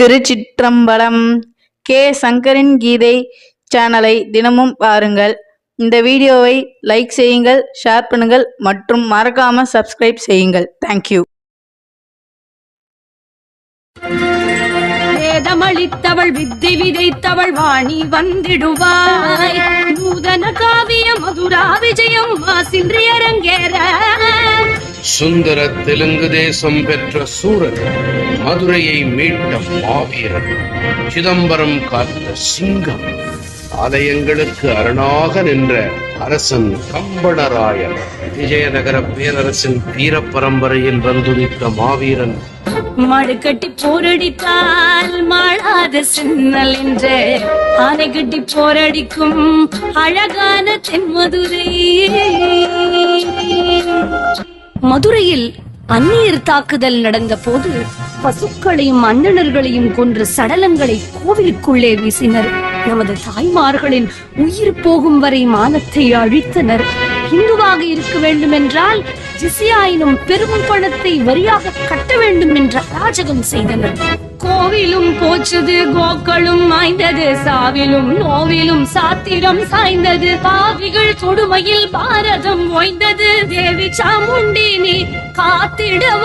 திருச்சிற்றம்பலம் K. சங்கரின் கீதை சேனலை தினமும் பாருங்கள். இந்த வீடியோவை லைக் செய்யுங்கள் ஷேர் பண்ணுங்கள் மற்றும் மறக்காம சப்ஸ்கிரைப் செய்யுங்கள். தேங்க்யூ வேதமளித்தவள் வித்தை விதைத்தவள் வாணி வந்திடுவாய். நூதன காவிய மதுரா விஜயம் மாசின்றி அரங்கேற சுந்தர தெலுங்கு தேசம் பெற்ற சூரன் மதுரையை மீட்ட மாவீரன் சிதம்பரம் காத்த சிங்கம். ஆலயங்களுக்கு அரணாக நின்ற அரசன் கம்பணராயன் விஜயநகர பேரரசின் வீர பரம்பரையில் வந்துதித்த மாவீரன். மடுக்கட்டி போரடித்தால் மாளாத சின்னல் என்ற. ஆனை கட்டி போரடிக்கும் அழகான தென்மதுரை. மதுரையில் அந்நீர் தாக்குதல் நடந்த போது பசுக்களையும் அந்தணர்களையும் கொன்ற சடலங்களை கோவிலுக்குள்ளே வீசினர். நமது தாய்மார்களின் உயிர் போகும் வரை மானத்தை அழித்தனர். இந்துவாக இருக்க வேண்டும் என்றால் ஜிசியாயினும் பெரும் பணத்தை வரியாக கட்ட வேண்டும் என்ற அராஜகம் செய்தனர். கோவிலும் போச்சது கோக்களும் மாய்ந்தது சாவிலும் நோவிலும் சாத்திரம் சாய்ந்தது. பாவிகள் கொடுமையில் பாரதம் ஓய்ந்தது தேவி சாமுண்டி நீ காத்திடுவாராய்.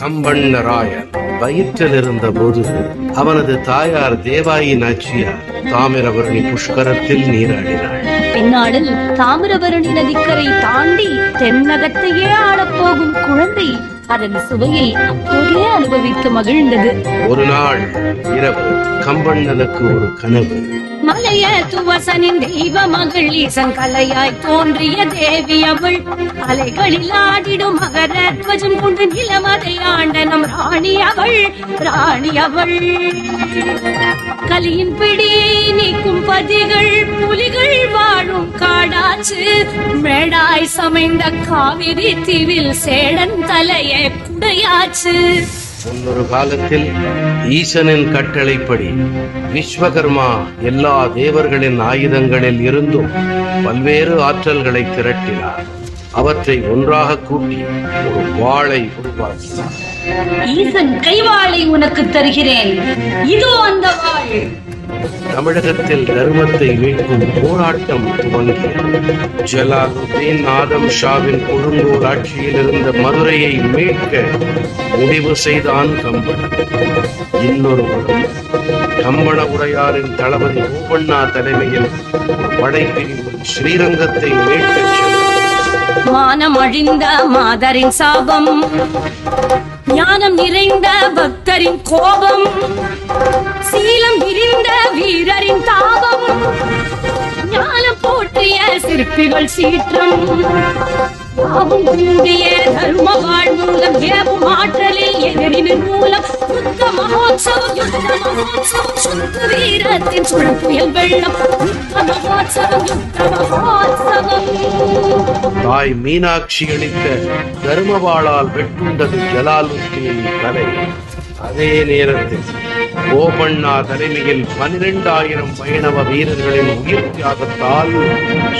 கம்பண்ணராயன் வயிற்றில் இருந்த போது அவனது தாயார் தேவாயி நாச்சியார் தாமிரபரணி புஷ்கரத்தில் நீராடினாள். பின்னாளில் தாமிரபரணி நதிக்கரை தாண்டி தென்னகத்தையே ஆளப்போகும் குழந்தை. அதன் சுவையை அப்போதே அனுபவித்து மகிழ்ந்தது. ஒரு நாள் இரவு கம்பண்ணனுக்கு ஒரு கனவு. மலைய துவசனின் தெய்வ மகள் ஈசன் கலையாய் தோன்றிய தேவி அவள். அலைகளில் ஆடிடும் மகர துவஜம் கொண்டு நிலமதை ஆண்ட ராணி அவள் ராணி அவள். கலியின் பிடி நீக்கும் பதிகள் புலிகள் வாழும் காடாச்சு. மேடாய் சமைந்த காவிரி தீவில் சேடன் தலையை குடையாச்சு. முன்னொரு காலத்தில் ஈசனின் கட்டளைப்படி விஸ்வகர்மா எல்லா தேவர்களின் ஆயுதங்களில் இருந்தும் பல்வேறு ஆற்றல்களை திரட்டினார். அவற்றை ஒன்றாக கூட்டி ஒரு வாளை உருவாக்கினார். ஈசன் கைவாளை உனக்கு தருகிறேன். இதோ அந்த வாள். தமிழகத்தில் தர்மத்தை மீட்கும் போராட்டம் துவங்கியது. ஜலாலுதீன் ஆதம் ஷாவின் கொடுங்கோல் ஆட்சியில் இருந்த மதுரையை மீட்க முடிவு செய்தான் கம்பன். இன்னொரு புறம் கம்பன உடையாரின் தளபதி ஓபண்ணா தலைமையில் படைப்பிரிவு ஸ்ரீரங்கத்தை மீட்கச் சென்றது. மாதரின் சாபம். ஞானம் நிறைந்த பக்தரின் கோபம் சீலம் விரிந்த வீரரின் தாபம் ஞானம் போற்றிய சிற்பிகள் சீற்றம் பாவம் கூடிய தர்ம வாழ் மூலம் ஏவும் ஆற்றலில் எதிரின் மூலம் சுத்த மகோத்சவம் யுத்த மகோத்சவம் சுத்த வீரத்தின் சுழல் புயல் வெள்ளம் யுத்த மகோத்சவம் யுத்த மகோத்சவம். தாய் மீனாட்சி அளித்த தர்மபாலால் வெட்டுண்டது ஜலாலுத்தீன் தலை அதே நேரத்தில் ஓபண்ணா தலைமையில் பனிரெண்டாயிரம் வைணவ வீரர்களின் உயிர் தியாகத்தால்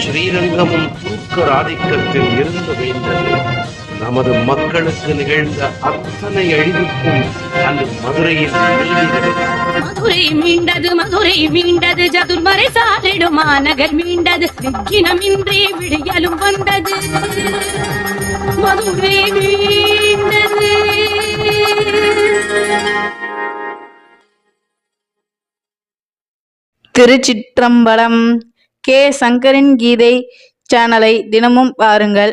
ஸ்ரீரங்கமும் தூக்கர் ஆதிக்கத்தில் இருந்து வைந்தது நமது மக்களுக்கு நிகழ்ந்த அத்தனை அழிவுக்கும் அந்த மதுரையில். மதுரை மீண்டது மதுரை மீண்டது சதுர்மறை சாலிடும் மாநகர் மீண்டது விக்கினமின்றி விடியலும் வந்தது. மதுரை மீண்டது. திருச்சிற்றம்பலம் கே சங்கரின் கீதை சேனலை தினமும் பாருங்கள்.